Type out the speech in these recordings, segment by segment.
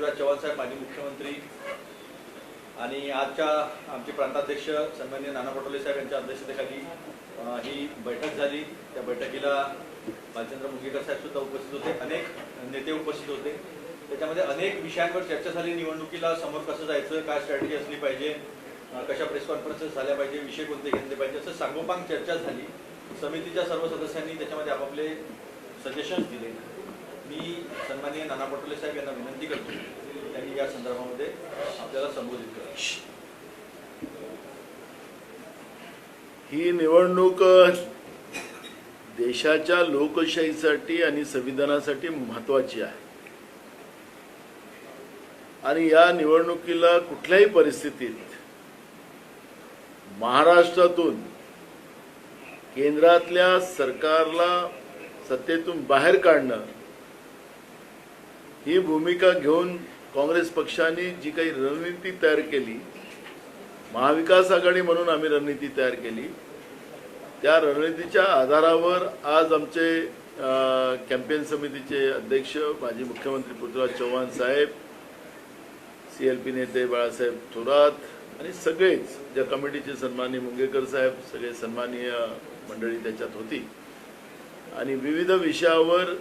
पृथ्वीराज चव्हाण साहेब माजी मुख्यमंत्री आणि आजच्या आमचे प्रांताध्यक्ष सन्मान्य नाना पटोले साहेब यांच्या अध्यक्षतेखाली ही बैठक झाली. त्या बैठकीला भालचंद्र मुगेकर साहेब सुद्धा उपस्थित होते. अनेक नेते उपस्थित होते. त्याच्यामध्ये अनेक विषयांवर चर्चा झाली. निवडणुकीला समोर कसं जायचं काय स्ट्रॅटेजी असली पाहिजे कशा प्रेस कॉन्फरन्सेस झाल्या पाहिजे विषय कोणते घेतले पाहिजे असं सांगोपांग चर्चा झाली. समितीच्या सर्व सदस्यांनी त्याच्यामध्ये आपापले सजेशन्स दिले. मी सन्माननीय नाना पटोले साहेब यांना विनंती करतो त्यांनी या संदर्भामध्ये आपल्याला संबोधित करा. ही निवडणूक देशाच्या लोकशाहीसाठी आणि संविधानासाठी महत्वाची आहे. आणि या निवडणुकीला कुठल्याही परिस्थितीत महाराष्ट्रातून केंद्रातल्या सरकारला सत्तेतून बाहेर काढणं ही भूमिका घेऊन काँग्रेस पक्षाने जी काही रणनीती तयार केली महाविकास आघाडी म्हणून आम्ही रणनीती तयार केली त्या रणनीतीच्या आधारावर आज आमचे कॅम्पेन समितीचे अध्यक्ष माजी मुख्यमंत्री पृथ्वीराज चव्हाण साहेब सी एल पी नेते बाळासाहेब थोरात आणि सगळेच ज्या कमिटीचे सन्माननीय मुंगेकर साहेब सगळे सन्माननीय मंडळी त्याच्यात होती. आणि विविध विषयावर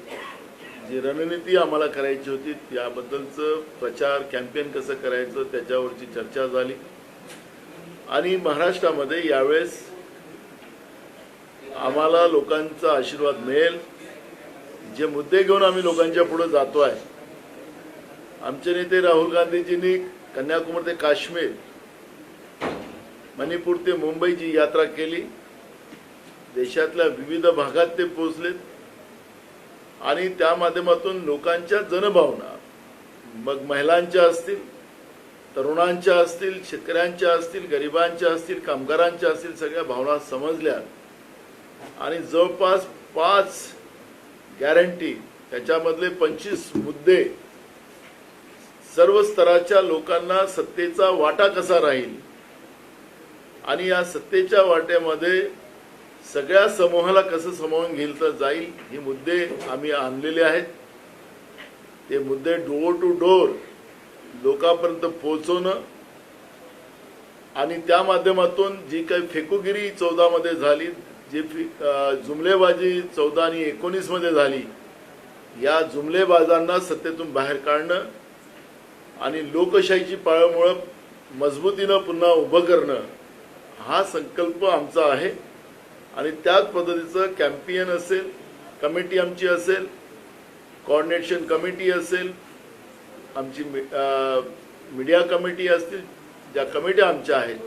जी रणनीती आम्हाला करायची होती त्याबद्दलचं प्रचार कॅम्पेन कसं करायचं त्याच्यावरची चर्चा झाली. आणि महाराष्ट्रामध्ये यावेळेस आम्हाला लोकांचा आशीर्वाद मिळेल. जे मुद्दे घेऊन आम्ही लोकांच्या पुढे जातो आहे आमचे नेते राहुल गांधीजींनी कन्याकुमारी ते काश्मीर मणिपूर ते मुंबईची यात्रा केली. देशातल्या विविध भागात ते पोहोचलेत. आणि त्या माध्यमातून लोकांच्या जनभावना मग महिलांच्या असतील तरुणांच्या असतील शेतकऱ्यांच्या असतील गरिबांच्या असतील कामगारांच्या असतील सगळ्या भावना समजल्या. आणि जवळपास पाच गॅरंटी त्याच्यामधले पंचवीस मुद्दे सर्व स्तराच्या लोकांना सत्तेचा वाटा कसा राहील? आणि या सत्तेच्या वाट्यामध्ये सगळ्या समूहाला कसं समावून घेतलं जाईल हे मुद्दे आम्ही आणलेले आहेत. ते मुद्दे डोअर टू डोअर लोकांपर्यंत पोहोचवणं आणि त्या माध्यमातून जी काही फेकुगिरी चौदामध्ये झाली जी जुमलेबाजी चौदा आणि एकोणीसमध्ये झाली या जुमलेबाजांना सत्तेतून बाहेर काढणं आणि लोकशाहीची पाळमुळं मजबूतीनं पुन्हा उभं करणं हा संकल्प आमचा आहे. आणि त्याच पद्धतीचं कॅम्पियन असेल कमिटी आमची असेल कॉर्डिनेशन कमिटी असेल आमची मीडिया कमिटी असतील ज्या कमिट्या आमच्या आहेत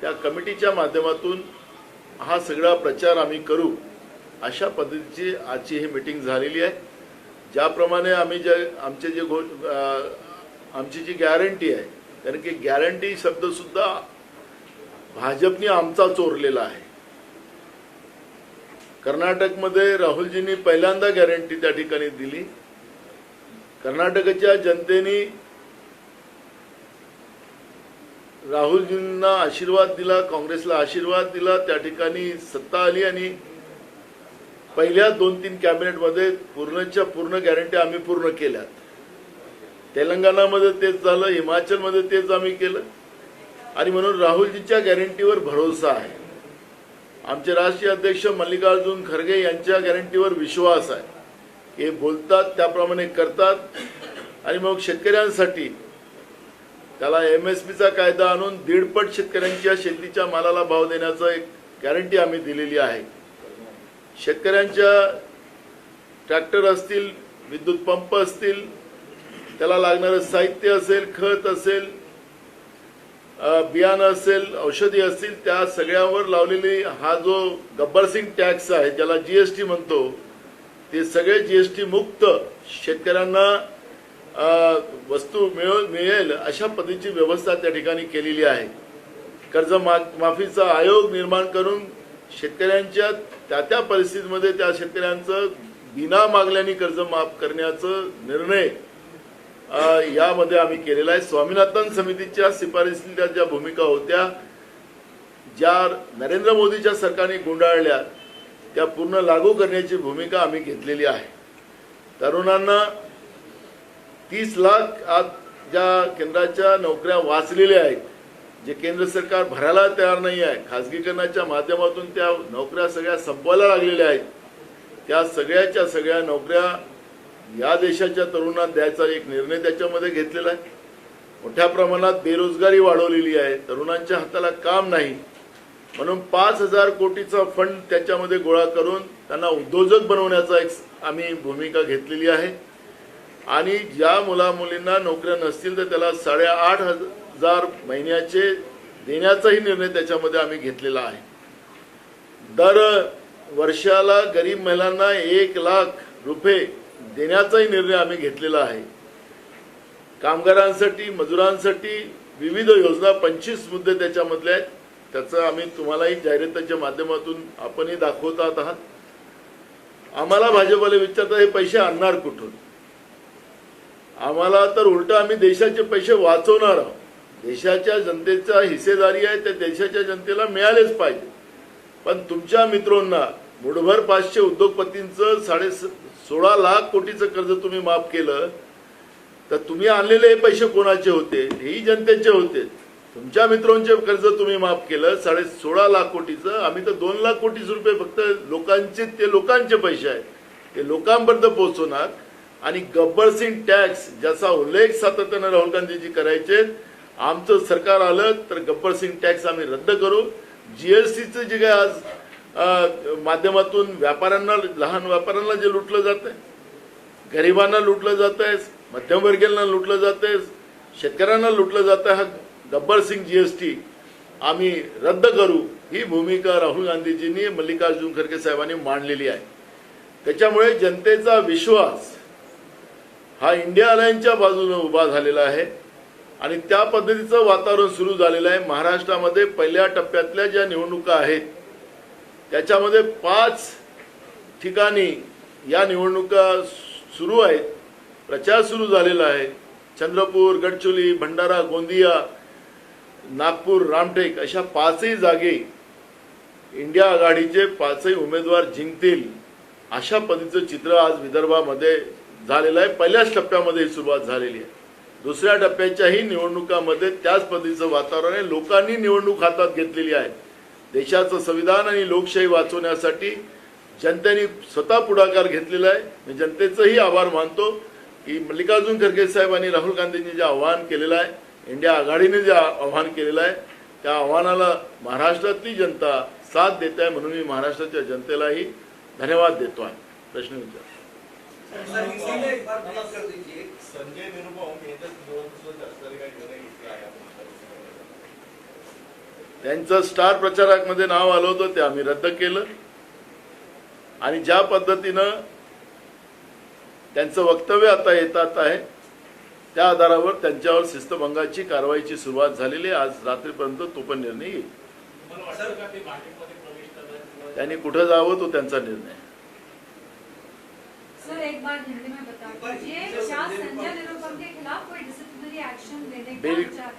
त्या कमिटीच्या माध्यमातून हा सगळा प्रचार आम्ही करू अशा पद्धतीची आजची ही मिटिंग झालेली आहे. ज्याप्रमाणे आम्ही जे आमचे जे घो आमची जी गॅरंटी आहे कारण की गॅरंटी शब्दसुद्धा भाजपने आमचा चोरलेला आहे. कर्नाटकमध्ये राहुलजींनी पहिल्यांदा गॅरंटी त्या ठिकाणी दिली. कर्नाटकच्या जनतेने राहुलजींना आशीर्वाद दिला काँग्रेसला आशीर्वाद दिला त्या ठिकाणी सत्ता आली आणि पहिल्या दोन तीन कॅबिनेटमध्ये पूर्णच्या पूर्ण गॅरंटी आम्ही पूर्ण केल्यात. तेलंगणामध्ये तेच झालं हिमाचलमध्ये तेच आम्ही केलं. आणि म्हणून राहुलजींच्या गॅरंटीवर भरोसा आहे. आमचे राष्ट्रीय अध्यक्ष मल्लिकार्जुन खरगे यांच्या गॅरंटीवर विश्वास आहे. हे बोलतात त्याप्रमाणे करतात. आणि मग शेतकऱ्यांसाठी त्याला एम एस पीचा कायदा आणून दीडपट शेतकऱ्यांच्या शेतीच्या मालाला भाव देण्याचं एक गॅरंटी आम्ही दिलेली आहे. शेतकऱ्यांच्या ट्रॅक्टर असतील विद्युत पंप असतील त्याला लागणारं साहित्य असेल खत असेल बियाणं असेल औषधी असतील त्या सगळ्यावर लावलेली हा जो गब्बर सिंग टॅक्स आहे ज्याला जीएसटी म्हणतो ते सगळे जीएसटी मुक्त शेतकऱ्यांना वस्तू मिळ मिळेल अशा पद्धतीची व्यवस्था त्या ठिकाणी केलेली आहे. कर्ज मा माफीचा आयोग निर्माण करून शेतकऱ्यांच्या त्या त्या परिस्थितीमध्ये त्या शेतकऱ्यांचं बिना मागल्याने कर्ज माफ करण्याचं निर्णय यामध्ये आम्ही केलेला आहे. स्वामीनाथन समितीच्या शिफारसीच्या ज्या भूमिका होत्या ज्या नरेंद्र मोदीच्या सरकारने गुंडाळल्या त्या पूर्ण लागू करण्याची भूमिका आम्ही घेतलेली आहे. तरुणांना तीस लाख आज ज्या केंद्राच्या नोकऱ्या वाचलेल्या आहेत जे केंद्र सरकार भरायला तयार नाही आहे खाजगीकरणाच्या माध्यमातून त्या नोकऱ्या सगळ्या संपवायला लागलेल्या आहेत त्या सगळ्याच्या सगळ्या नोकऱ्या या देशाच्या तरुणांना द्यायचा एक निर्णय त्याच्यामध्ये घेतलेला आहे. मोठ्या प्रमाणात बेरोजगारी वाढवलेली आहे. तरुणांच्या हाताला काम नाही. म्हणून पाच हजार कोटीचा फंड त्याच्यामध्ये गोळा करून त्यांना उद्योजक बनवण्याचा एक आम्ही भूमिका घेतलेली आहे. आणि ज्या मुला मुलींना नोकऱ्या नसतील तर त्याला साडेआठ हजार महिन्याचे देण्याचाही निर्णय त्याच्यामध्ये आम्ही घेतलेला आहे. दर वर्षाला गरीब महिलांना एक लाख रुपये देण्याचाही निर्णय आम्ही घेतलेला आहे. कामगारांसाठी मजुरांसाठी विविध योजना पंचवीस मुद्दे त्याच्यामधले आहेत. त्याचं आम्ही तुम्हालाही जाहिरातीच्या माध्यमातून आपणही दाखवतात आहात. आम्हाला भाजपाला विचारता हे पैसे आणणार कुठून? आम्हाला तर उलट आम्ही देशाचे पैसे वाचवणार आहोत. देशाच्या जनतेचा हिस्सेदारी आहे त्या देशाच्या जनतेला मिळालेच पाहिजे. पण तुमच्या मित्रांना मुठभर पाचशे उद्योगपतींचं साडे सोळा लाख कोटीचं कर्ज तुम्ही माफ केलं तर तुम्ही आणलेले हे पैसे कोणाचे होते? हेही जनतेचे होते. तुमच्या मित्रांचे कर्ज तुम्ही माफ केलं साडे सोळा लाख कोटीचं. आम्ही तर दोन लाख कोटीच रुपये फक्त लोकांचे ते लोकांचे पैसे आहेत. ते लोकांपर्यंत पोहोचवणार. आणि गब्बर सिंग टॅक्स ज्याचा उल्लेख सातत्यानं राहुल गांधीजी करायचे आमचं सरकार आलं तर गब्बर सिंग टॅक्स आम्ही रद्द करू. जीएसटीचं जे काय आज माध्यमातून व्यापाऱ्यांना लहान व्यापाऱ्यांना जे लुटलं जात आहे गरिबांना लुटलं जात आहे मध्यमवर्गीयांना लुटलं जात आहे शेतकऱ्यांना लुटलं जात आहे हा गब्बर सिंग जीएसटी आम्ही रद्द करू ही भूमिका राहुल गांधीजींनी मल्लिकार्जुन खरगे साहेबांनी मांडलेली आहे. त्याच्यामुळे जनतेचा विश्वास हा इंडिया अलायन्सच्या बाजूने उभा झालेला आहे आणि त्या पद्धतीचं वातावरण सुरू झालेलं आहे. महाराष्ट्रामध्ये पहिल्या टप्प्यातल्या ज्या निवडणुका आहेत त्याच्यामध्ये पाच ठिकाणी या निवडणुका सुरू आहेत. प्रचार सुरू झालेला आहे. चंद्रपूर गडचोली भंडारा गोंदिया नागपूर रामटेक अशा पाचही जागे इंडिया आघाडीचे पाचही उमेदवार जिंकतील अशा पद्धतीचं चित्र आज विदर्भामध्ये झालेलं आहे. पहिल्याच टप्प्यामध्ये ही सुरुवात झालेली आहे. दुसऱ्या टप्प्याच्याही निवडणुकामध्ये त्याच पद्धतीचं वातावरण आहे. लोकांनी निवडणूक हातात घेतलेली आहे. देशाचं संविधान आणि लोकशाही वाचवण्यासाठी जनतेने स्वतः पुढाकार घेतलेला आहे मी जनतेचंही आभार मानतो की मल्लिकार्जुन खरगे साहेब आणि राहुल गांधींनी जे आव्हान केलेलं आहे इंडिया आघाडीने जे आव्हान केलेलं आहे त्या आव्हानाला महाराष्ट्रातली जनता साथ देत आहे म्हणून मी महाराष्ट्राच्या जनतेलाही धन्यवाद देतो आहे प्रश्न विचार संजय निरुपम यांच्या निवडणुकीचं जास्त काही निर्णय घेतला आहे आपण त्यांचं स्टार प्रचारकमध्ये नाव आलं होतं ते आम्ही रद्द केलं. आणि ज्या पद्धतीनं त्यांचं वक्तव्य आता येतात आहे त्या आधारावर त्यांच्यावर शिस्तभंगाची कारवाईची सुरुवात झालेली आहे. आज रात्रीपर्यंत तो पण निर्णय येईल. त्यांनी कुठं जावं तो त्यांचा निर्णय आहे. सर एक बार हिंदी में बता दीजिए क्या संजय निरुपम के खिलाफ कोई डिसिप्लिनरी एक्शन लेने का बिल- विचार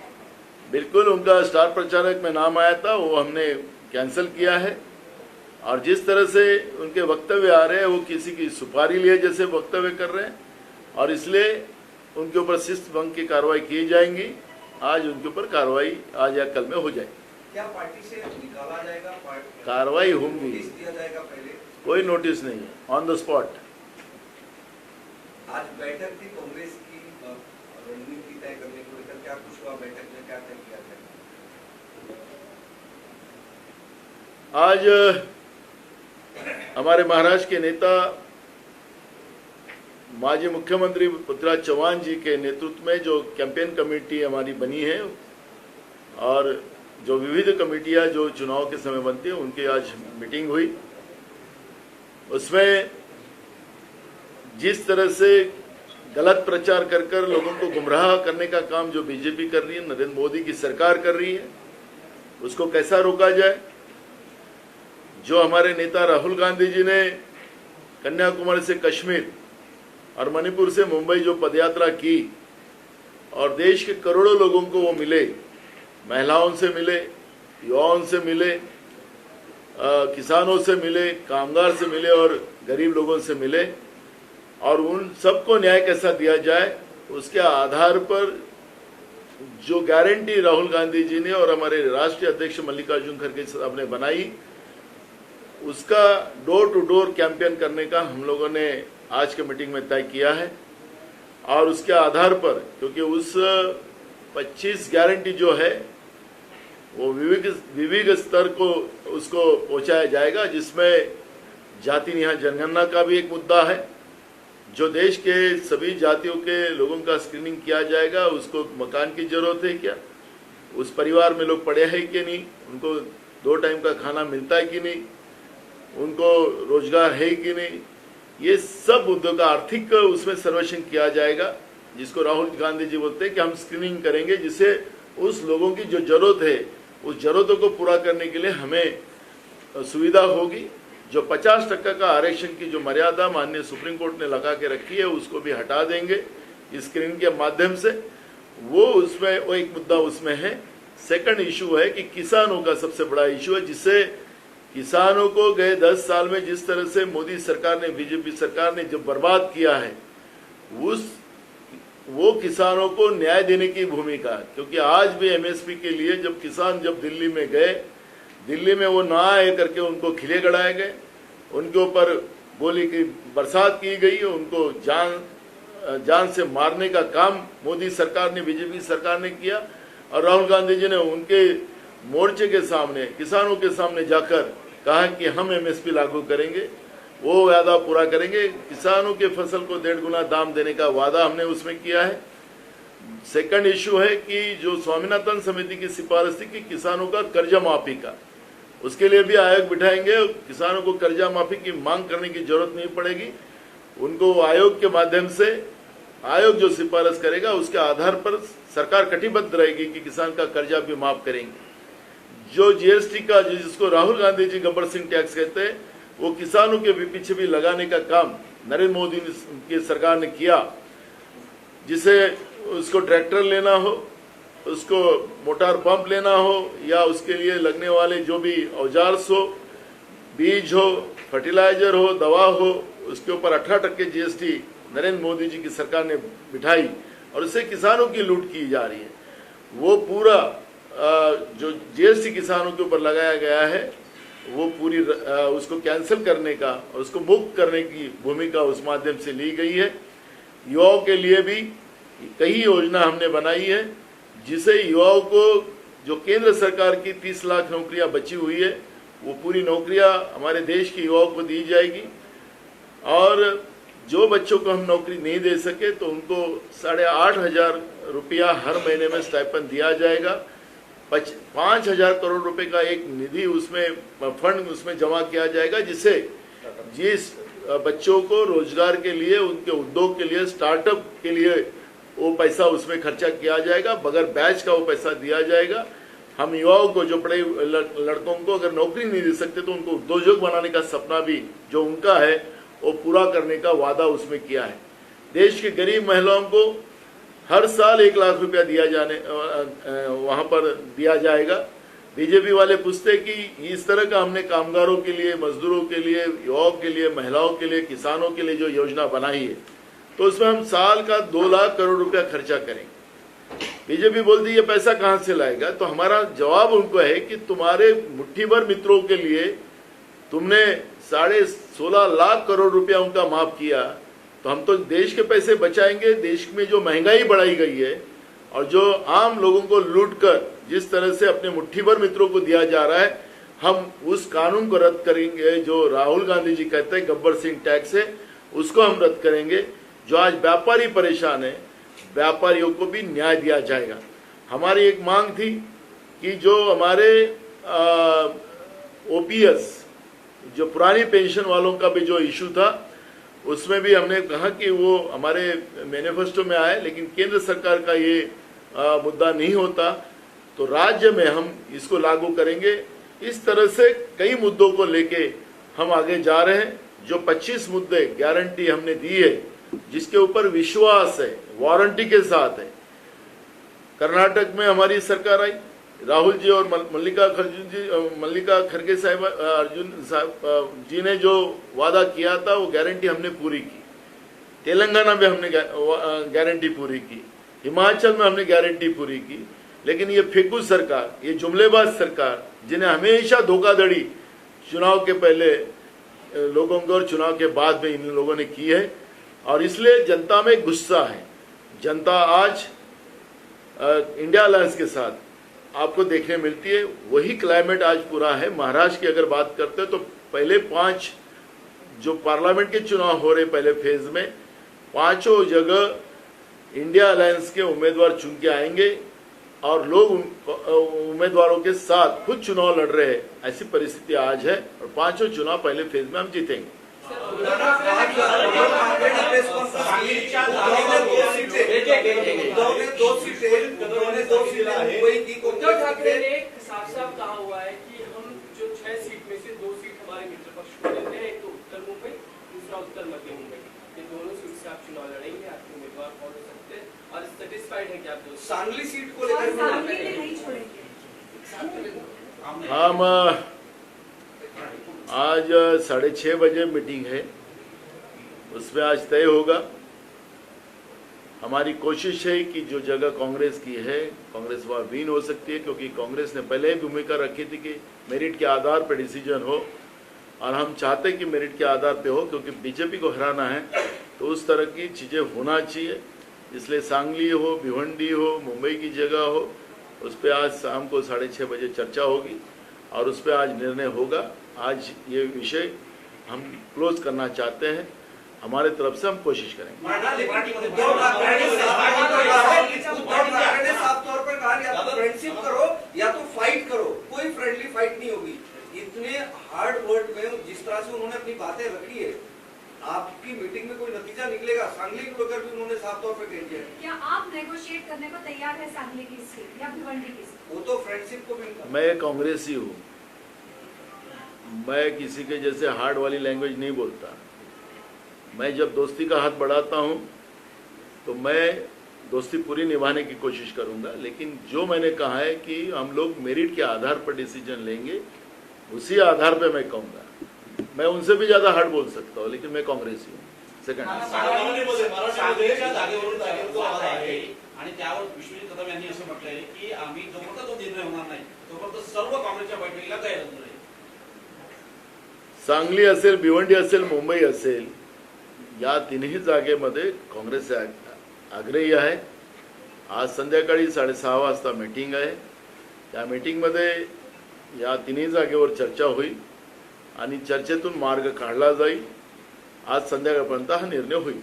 बिल्कुल उनका स्टार प्रचारक में नाम आया था वो हमने कैंसिल किया है। और जिस तरह से उनके वक्तव्य आ रहे हैं वो किसी की सुपारी लिए जैसे वक्तव्य कर रहे हैं और इसलिए उनके ऊपर शिस्त भंग की कार्रवाई की जाएँगी। आज उनके ऊपर कार्रवाई आज या कल में हो जाएगी। क्या पार्टी से निकाला जाएगा कार्रवाई होंगी। कोई नोटिस नहीं है। ऑन द स्पॉट आज बैठक थी कांग्रेस की रणनीति तय करने को क्या कुछ हुआ बैठक में क्या तय किया गया आज, हमारे महाराष्ट्र के नेता, माजी मुख्यमंत्री पृथ्वीराज चौहान जी के नेतृत्व में जो कैंपेन कमेटी हमारी बनी है, और जो विविध कमेटियाँ जो चुनाव के समय बनती है, उनकी आज मीटिंग हुई। उसमें जिस तरह से गलत प्रचार कर कर लोगों को गुमराह करने का काम जो बीजेपी कर रही है नरेंद्र मोदी की सरकार कर रही है उसको कैसा रोका जाए? जो हमारे नेता राहुल गांधी जी ने कन्याकुमारी से कश्मीर और मणिपुर से मुंबई जो पदयात्रा की और देश के करोड़ों लोगों को वो मिले महिलाओं से मिले युवाओं से मिले अ, किसानों से मिले कामगार से मिले और गरीब लोगों से मिले और उन सबको न्याय कैसा दिया जाए, उसके आधार पर जो गारंटी राहुल गांधी जी ने और हमारे राष्ट्रीय अध्यक्ष मल्लिकार्जुन खड़गे साहब ने बनाई, उसका डोर टू डोर कैंपेन करने का हम लोगों ने आज के मीटिंग में तय किया है। और उसके आधार पर, क्योंकि उस 25 गारंटी जो है, वो विविध विविध स्तर को, उसको पहुँचाया जाएगा, जिसमें जाति निहा जनगणना का भी एक मुद्दा है। जो देश के सभी जातियों के लोगों का स्क्रीनिंग किया जाएगा, उसको मकान की ज़रूरत है क्या? उस परिवार में लोग पड़े हैं कि नहीं? उनको दो टाइम का खाना मिलता है कि नहीं? उनको रोज़गार है कि नहीं? ये सब मुद्दों का आर्थिक उसमें सर्वेक्षण किया जाएगा, जिसको राहुल गांधी जी बोलते हैं कि हम स्क्रीनिंग करेंगे, जिससे उस लोगों की जो ज़रूरत है, उस जरूरतों को पूरा करने के लिए हमें सुविधा होगी। जो 50 टक्का का आरक्षण की जो मर्यादा माननीय सुप्रीम कोर्ट ने लगा के रखी है, उसको भी हटा देंगे स्क्रीन के माध्यम से। वो उसमें, वो एक मुद्दा उसमें है। सेकंड इशू है कि किसानों का सबसे बड़ा इशू है, जिससे किसानों को गए दस साल में जिस तरह से मोदी सरकार ने, बीजेपी सरकार ने जो बर्बाद किया है, उस, वो किसानों को न्याय देने की भूमिका क्योंकि आज भी एमएसपी के लिए जब किसान जब दिल्ली में गए दिल्ली में वो ना आए करके उनको खिले गड़ाए गए। उनके ऊपर गोली की बरसात की गई, उनको जान जान से मारने का काम मोदी सरकार ने, बीजेपी सरकार ने किया और राहुल गांधी जी ने उनके मोर्चे के सामने, किसानों के सामने जाकर कहा कि हम एमएसपी लागू करेंगे, वो वादा पूरा करेंगे। किसानों के फ़सल को डेढ़ गुना दाम देने का वादा हमने उसमें किया है। सेकंड इशू है कि जो स्वामीनाथन समिति की सिफारिश थी कि किसानों का कर्जा माफ़ी का उसके लिए भी आयोग बिठाएँगे। किसानों को कर्जा माफ़ी की मांग करने की ज़रूरत नहीं पड़ेगी। उनको आयोग के माध्यम से, आयोग जो सिफारिश करेगा, उसके आधार पर सरकार कटिबद्ध रहेगी कि किसान का कर्जा भी माफ़ करेंगे। जो जीएसटी का जिसको राहुल गांधी जी गब्बर सिंह टैक्स कहते हैं, वो किसानों के भी पीछे भी लगाने का काम नरेंद्र मोदी की सरकार ने किया। जिसे उसको ट्रैक्टर लेना हो उसको मोटार पंप लेना हो या उसके लिए लगने वाले जो भी औज़ार हो बीज हो फर्टिलाइज़र हो, दवा हो, उसके ऊपर अठारह टक्के जीएसटी नरेंद्र मोदी जी की सरकार ने बिठाई और उससे किसानों की लूट की जा रही है। वो पूरा जो जीएसटी किसानों के ऊपर लगाया गया है, वो पूरी उसको कैंसिल करने का और उसको मुक्त करने की भूमिका उस माध्यम से ली गई है। युवाओं के लिए भी कई योजना हमने बनाई है। जिसे युवाओं को, जो केंद्र सरकार की 30 लाख नौकरियाँ बची हुई है, वो पूरी नौकरियाँ हमारे देश के युवाओं को दी जाएगी। और जो बच्चों को हम नौकरी नहीं दे सके तो उनको साढ़े आठ हज़ार रुपया हर महीने में स्टाइपन दिया जाएगा। पच, पाँच हज़ार करोड़ रुपए का एक निधि उसमें, फंड उसमें जमा किया जाएगा जिसे जिस बच्चों को रोज़गार के लिए, उनके उद्योग के लिए स्टार्टअप के लिए वो पैसा उसमें खर्चा किया जाएगा, बगैर बैच का वो पैसा दिया जाएगा। हम युवाओं को, जो पढ़े लड़कों को अगर नौकरी नहीं दे सकते तो उनको उद्योजक बनाने का सपना भी, जो उनका है, वो पूरा करने का वादा उसमें किया है। देश की गरीब महिलाओं को हर साल एक लाख रुपया दिया जाने वहाँ पर दिया जाएगा। बीजेपी वाले पूछते कि इस तरह का हमने कामगारों के लिए, मजदूरों के लिए, युवाओं के लिए, महिलाओं के लिए, किसानों के लिए जो योजना बनाई है तो उसमें हम साल का दो लाख करोड़ रुपया खर्चा करेंगे। बीजेपी बोलती ये पैसा कहाँ से लाएगा? तो हमारा जवाब उनको है कि तुम्हारे मुट्ठी भर मित्रों के लिए तुमने साढ़े सोलह लाख करोड़ रुपया उनका माफ़ किया तो हम तो देश के पैसे बचाएँगे, देश में जो महँगाई बढ़ाई गई है और जो आम लोगों को लूट कर जिस तरह से अपने मुट्ठी भर मित्रों को दिया जा रहा है, हम उस कानून को रद्द करेंगे, जो राहुल गांधी जी कहते हैं, गब्बर सिंह टैक्स है, उसको हम रद्द करेंगे। जो आज व्यापारी परेशान है व्यापारियों को भी न्याय दिया जाएगा। हमारी एक मांग थी कि जो हमारे ओपीएस जो पुरानी पेंशन वालों का भी जो इशू था उसमें भी हमने कहा कि वो हमारे मैनिफेस्टो में आए लेकिन केंद्र सरकार का ये आ, मुद्दा नहीं होता। तो राज्य में हम इसको लागू करेंगे। इस तरह से कई मुद्दों को लेके हम आगे जा रहे हैं। जो 25 मुद्दे गारंटी हमने दी है जिसके ऊपर विश्वास है, वारंटी के साथ है। कर्नाटक में हमारी सरकार आई, राहुल जी और मल्लिका खर्जुन जी मल्लिका खड़गे साहब अर्जुन साहब जी ने जो वादा किया था, वो गारंटी हमने पूरी की। तेलंगाना में हमने गारंटी पूरी की। हिमाचल में हमने गारंटी पूरी की। लेकिन ये फेकू सरकार, ये जुमलेबाज सरकार, जिन्हें हमेशा धोखाधड़ी चुनाव के पहले लोगों को और चुनाव के बाद में इन लोगों ने की है और इसलिए जनता में गुस्सा है। जनता आज इंडिया अलायंस के साथ आपको देखने मिलती है। वही क्लाइमेट आज पूरा है। महाराष्ट्र की अगर बात करते हैं तो पहले पाँच जो पार्लियामेंट के चुनाव हो रहे पहले फ़ेज़ में, पाँचों जगह इंडिया अलायंस के उम्मीदवार चुन के आएँगे और लोग उम्मीदवारों के साथ खुद चुनाव लड़ रहे हैं। ऐसी परिस्थिति आज है और पाँचों चुनाव पहले फ़ेज़ में हम जीतेंगे। दो सीटें दो सीटें उद्धव ने दो सीटें मुंबई की उद्धव ठाकरे ने साफ़ साफ़ कहा हुआ है कि हम जो छह सीट में से दो सीट हमारे मित्र पक्ष को देते हैं एक तो उत्तर मुंबई दूसरा उत्तर मध्य मुंबई। ये दोनों सीट से आप चुनाव लड़ेंगे आपके उम्मीदवार कौन हो सकते हैं? और सेटिस्फाइड है कि आप सांगली सीट को लेकर नहीं छोड़ेंगे। हम आज साढ़े छः बजे मीटिंग है। उसमें आज तय होगा। हमारी कोशिश है कि जो जगह कांग्रेस की है, कांग्रेस वह विन हो सकती है, क्योंकि कांग्रेस ने पहले ही भूमिका रखी थी कि मेरिट के आधार पर डिसीज़न हो। और हम चाहते हैं कि मेरिट के आधार पे हो, क्योंकि बीजेपी को हराना है तो उस तरह की चीज़ें होना चाहिए। इसलिए सांगली हो, भिवंडी हो, मुंबई की जगह हो, उस पर आज शाम को साढ़े छः बजे चर्चा होगी। और उस पर आज निर्णय होगा। आज ये विषय हम क्लोज करना चाहते हैं। हमारे तरफ़ से हम कोशिश करेंगे। तो इतने हार्ड वर्ड में जिस तरह से उन्होंने अपनी बातें रखी है आपकी मीटिंग में कोई नतीजा निकलेगा? सांगली को लेकर भी उन्होंने साफ़ तौर पर कह दिया है। क्या आप नेगोशिएट करने को तैयार है सांगली की सीट या भिवंडी की सीट वो तो फ्रेंडशिप को भी मैं कांग्रेसी हूँ। मैं किसी के जैसे हार्ड वाली लैंग्वेज नहीं बोलता। मैं जब दोस्ती का हाथ बढ़ाता हूँ तो मैं दोस्ती पूरी निभाने की कोशिश करूँगा। लेकिन जो मैंने कहा है कि हम लोग मेरिट के आधार पर डिसीज़न लेंगे उसी आधार पर मैं कहूँगा। मैं उनसे भी ज़्यादा हार्ड बोल सकता हूँ लेकिन मैं कांग्रेसी हूँ सेकंड सांगलीच्या जागेवरून जागेवर वाद आहे. आणि त्यावर विश्वजित कदम यांनी असं म्हटलंय की आम्ही जोपर्यंत तो निर्णय होणार नाही तोपर्यंत सर्व काँग्रेसच्या बैठकीला तयार असणार आहे. सांगली असेल भिवंडी असेल मुंबई असेल या तिन्ही जागेमध्ये काँग्रेस आग- आग्रही आहे. आज संध्याकाळी साडेसहा वाजता मीटिंग आहे. त्या मीटिंगमध्ये या तिन्ही जागेवर चर्चा होईल. आणि चर्चेतून मार्ग काढला जाईल. आज संध्याकाळपर्यंत हा निर्णय होईल.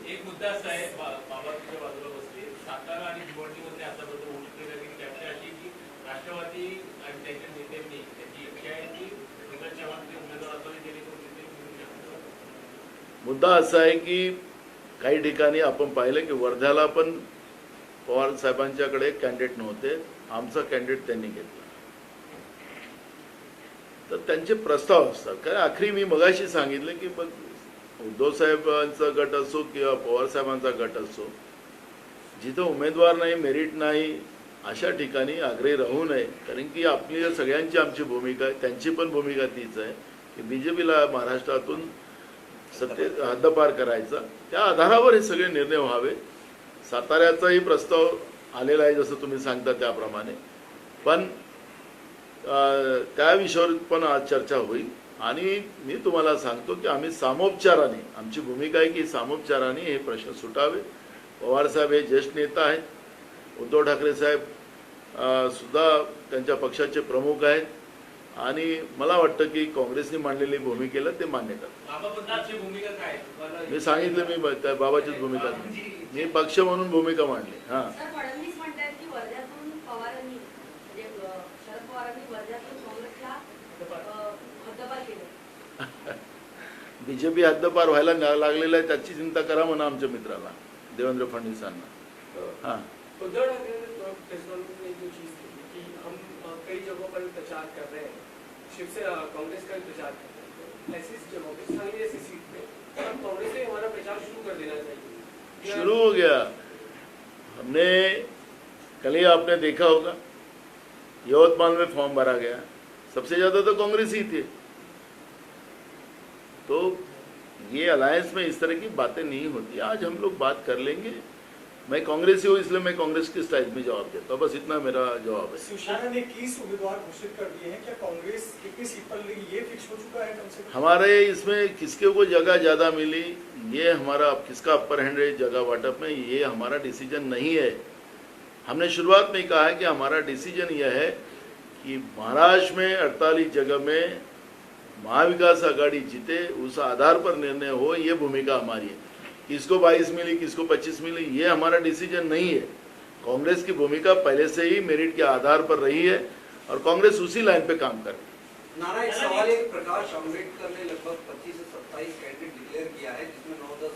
मुद्दा असा आहे की काही ठिकाणी आपण पाहिलं की वर्ध्याला पण पवार साहेबांच्याकडे कॅन्डिडेट नव्हते. आमचा कॅन्डिडेट त्यांनी घेतला. तर त्यांचे प्रस्ताव असतात. कारण आखरी मी मगाशी सांगितलं की मग उद्धव साहेबांचा गट असो किंवा पवार साहेबांचा गट असो जिथं उमेदवार नाही मेरिट नाही अशा ठिकाणी आग्रही राहू नये. कारण की आपली सगळ्यांची आमची भूमिका आहे त्यांची पण भूमिका तीच आहे की बी जे पीला महाराष्ट्रातून सत्ते हद्दपार करायचा. त्या आधारावर हे सगळे निर्णय व्हावे. साताऱ्याचाही प्रस्ताव आलेला आहे जसं तुम्ही सांगता त्याप्रमाणे. पण त्या विषयावर पण आज चर्चा होईल. आणि मी तुम्हाला सांगतो की आम्ही सामोपचाराने आमची भूमिका आहे की सामोपचाराने हे प्रश्न सुटावे. पवारसाहेब हे ज्येष्ठ नेता आहेत. उद्धव ठाकरे साहेब सुद्धा त्यांच्या पक्षाचे प्रमुख आहेत. आणि मला वाटतं की काँग्रेसने मांडलेली भूमिकेला ते मान्य करतात. मी सांगितलं मी बाबाचीच भूमिका. मी पक्ष म्हणून भूमिका मांडली. हां. वर्ध्यातून काँग्रेसला अ, हद्दपार व्हायला लागलेला आहे त्याची चिंता करा म्हणा आमच्या मित्राला देवेंद्र फडणवीसांना. हां. उद्धव ठाकरे ने प्रेस कॉन्फ्रेंस में जो चीज की कि हम अ, कई जगहों पर प्रचार कर रहे शिवसेना कांग्रेस का भी प्रचार कर रहे ऐसी जगहों पे स्थानीय जैसी सीट पे हम कांग्रेस से हमारा प्रचार शुरू कर देना चाहिए। शुरू हो गया। हमने कल ही आपने देखा होगा यवतमाल में फॉर्म भरा गया। सबसे ज्यादा तो कांग्रेस ही थे। तो ये अलायंस में इस तरह की बातें नहीं होती। आज हम लोग बात कर लेंगे। मैं कांग्रेसी हूँ इसलिए मैं कांग्रेस की स्टाइल में जवाब देता हूँ। बस इतना मेरा जवाब है। शिवसेना ने इक्कीस उम्मीदवार घोषित कर दिए हैं। क्या कांग्रेस कितनी सीट पर ये फिक्स हो चुका है कम से कम? हमारे इसमें किसके को जगह ज़्यादा मिली ये हमारा किसका अपर हैंड है जगह वाटअप में ये हमारा डिसीज़न नहीं है। हमने शुरुआत में ही कहा है कि हमारा डिसीज़न यह है कि महाराष्ट्र में 48 जगह में महाविकास आघाड़ी जीते, उस आधार पर निर्णय हो, ये भूमिका हमारी है। किसको 22 मिली, किसको 25 मिली, ये हमारा डिसीज़न नहीं है। कांग्रेस की भूमिका पहले से ही मेरिट के आधार पर रही है और कांग्रेस उसी लाइन पे काम कर नारा, एक सवाल प्रकाश अंबेडकर ने लगभग 25 से 27 कैंडिडेट डिक्लेयर किया है, जिसमें 9-10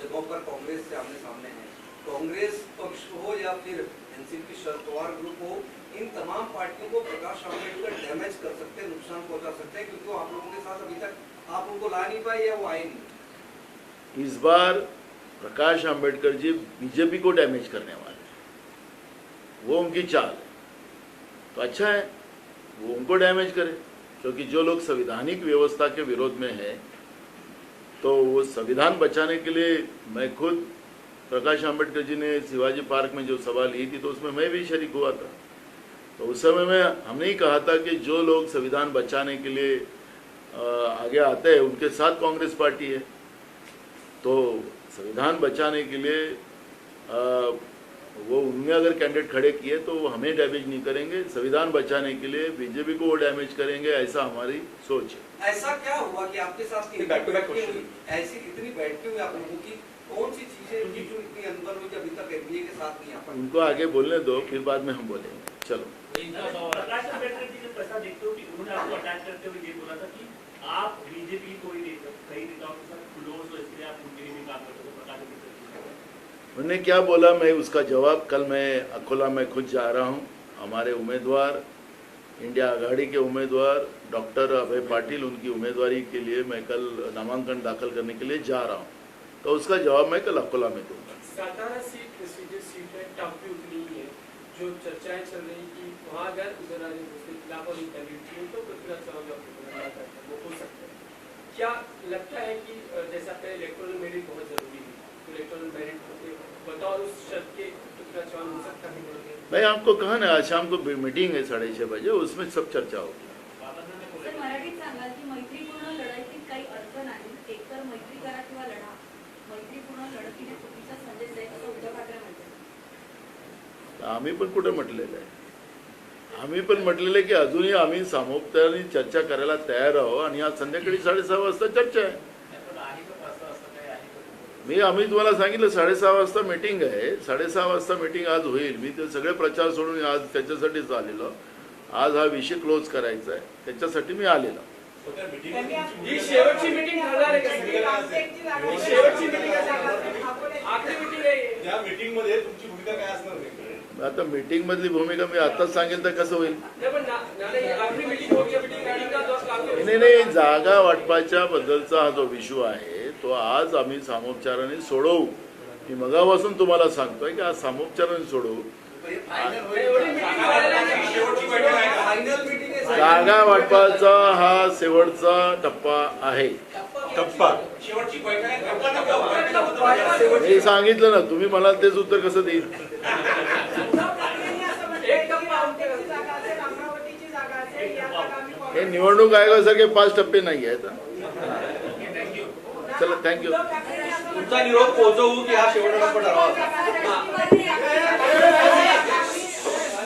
जगहों पर कांग्रेस से आमने सामने है। कांग्रेस पक्ष हो या फिर एनसीपी शरद पवार ग्रुप हो इन तमाम पार्टियों को प्रकाश अंबेडकर डैमेज कर सकते हैं, नुकसान पहुँचा सकते हैं, क्योंकि आप लोगों के साथ अभी तक, आप उनको ला नहीं पाए या वो आए नहीं। इस बार प्रकाश आंबेडकर जी बीजेपी को डैमेज करने वाले हैं। वो उनकी चाल है। तो अच्छा है, वो उनको डैमेज करे, क्योंकि जो लोग संविधानिक व्यवस्था के विरोध में है तो वो संविधान बचाने के लिए मैं खुद प्रकाश आंबेडकर जी ने शिवाजी पार्क में जो सभा ली थी तो उसमें मैं भी शरीक हुआ था। तो उस समय में हमने ही कहा था कि जो लोग संविधान बचाने के लिए आगे आते हैं उनके साथ कांग्रेस पार्टी है। तो संविधान बचाने के लिए अ, वो उनमें अगर कैंडिडेट खड़े किए तो वो हमें डैमेज नहीं करेंगे। संविधान बचाने के लिए बीजेपी को वो डैमेज करेंगे ऐसा हमारी सोच है। ऐसा क्या हुआ कि आपके साथ हुई? ऐसी इतनी बैठकें हुई आप लोगों की? कौन सी चीज़ें जो इतनी अंदर हुई अभी तक एनडीए के साथ नहीं आ पाई? उनको आगे बोलने दो फिर बाद में हम बोलेंगे। चलो। उन्होंने क्या बोला मैं उसका जवाब? कल मैं अकोला में खुद जा रहा हूँ। हमारे उम्मीदवार, इंडिया आघाड़ी के उम्मीदवार, डॉक्टर अभय पाटिल, उनकी उम्मीदवारी के लिए मैं कल नामांकन दाखिल करने के लिए जा रहा हूँ। तो उसका जवाब मैं कल अकोला में दूँगा। जो चर्चाएं चल रही कि वहाँ अगर उधर राजे भोसले के खिलाफ और की तो पृथ्वीराज चौहान जो हैं वो हो सकते हैं। क्या लगता है कि जैसे आपका इलेक्ट्रल मेरिट बहुत जरूरी है इलेक्ट्रल मेरिट बतौर उस शर्त के पृथ्वीराज चौहान हो सकता है मैं आपको कहा ना आज शाम को मीटिंग है साढ़े छः बजे उसमें सब चर्चा होगी। मैत्रीपूर्ण लढतीत काही अर्थ नाही एकतर मैत्री करा किंवा लढा मैत्रीपूर्ण लढतीने चुकीचा संदेश द्यायचा असं उद्धव ठाकरे म्हणतात आम्ही पण कुठं म्हटलेलं आहे? आम्ही पण म्हटलेलं आहे की अजूनही आम्ही सामोपचाराने चर्चा करायला तयार आहोत आणि आज संध्याकाळी साडेसहा वाजता चर्चा आहे. मी आम्ही तुम्हाला सांगितलं साडेसहा वाजता मीटिंग आहे. साडेसहा वाजता मीटिंग आज होईल. मी ते सगळे प्रचार सोडून आज त्याच्यासाठीच आलेलो. आज हा विषय क्लोज करायचा आहे. त्याच्यासाठी मी आलेलो. मीटिंगमध्ये तुमची भूमिका काय असणार? आता मीटिंग मधली भूमिका मी आताच सांगेल तर कसं होईल? नाही नाही नाही जागा वाटपाच्या बद्दलचा हा जो विषय आहे तो आज आम्ही सामोपचाराने सोडवू. मी मगापासून तुम्हाला सांगतोय की आज सामोपचाराने सोडवू. एवढी मीटिंग व्हायला नाही. शेवटची बैठक आहे का? फायनल मीटिंग आहे जागा वाटपाचा हा शेवटचा टप्पा आहे. टप्पा. मी सांगितलं ना तुम्ही मला तेच उत्तर कसं देईल एक टप्पा हे निवडणूक आयोगासारखे पाच टप्पे नाही आहेत. चला थँक्यू तुमचा निरोप पोहोचवू की हा शेवटचा टप्पा ठरावा?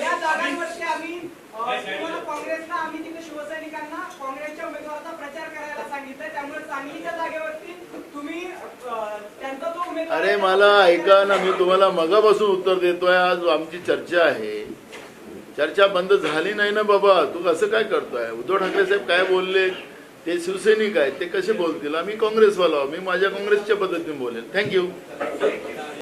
या जागांवरती आम्ही अ, तुम्हाला काँग्रेसला आम्ही तिथे शिवसैनिकांना काँग्रेसच्या उमेदवाराचा प्रचार करायला सांगितलं त्यामुळे सांगलीच्या जागेवरती तुम्ही अ, त्यांचा जो उमेदवार अरे मला ऐका ना मी तुम्हाला मगापासून उत्तर देतोय. आज आमची चर्चा आहे. चर्चा बंद झाली नाही ना बाबा? तू असं काय करतोय? उद्धव ठाकरे साहेब काय बोलले? ते शिवसैनिक आहेत ते कसे बोलतील? आम्ही काँग्रेसवाला मी माझ्या काँग्रेसच्या पद्धतीने बोलेन. थँक्यू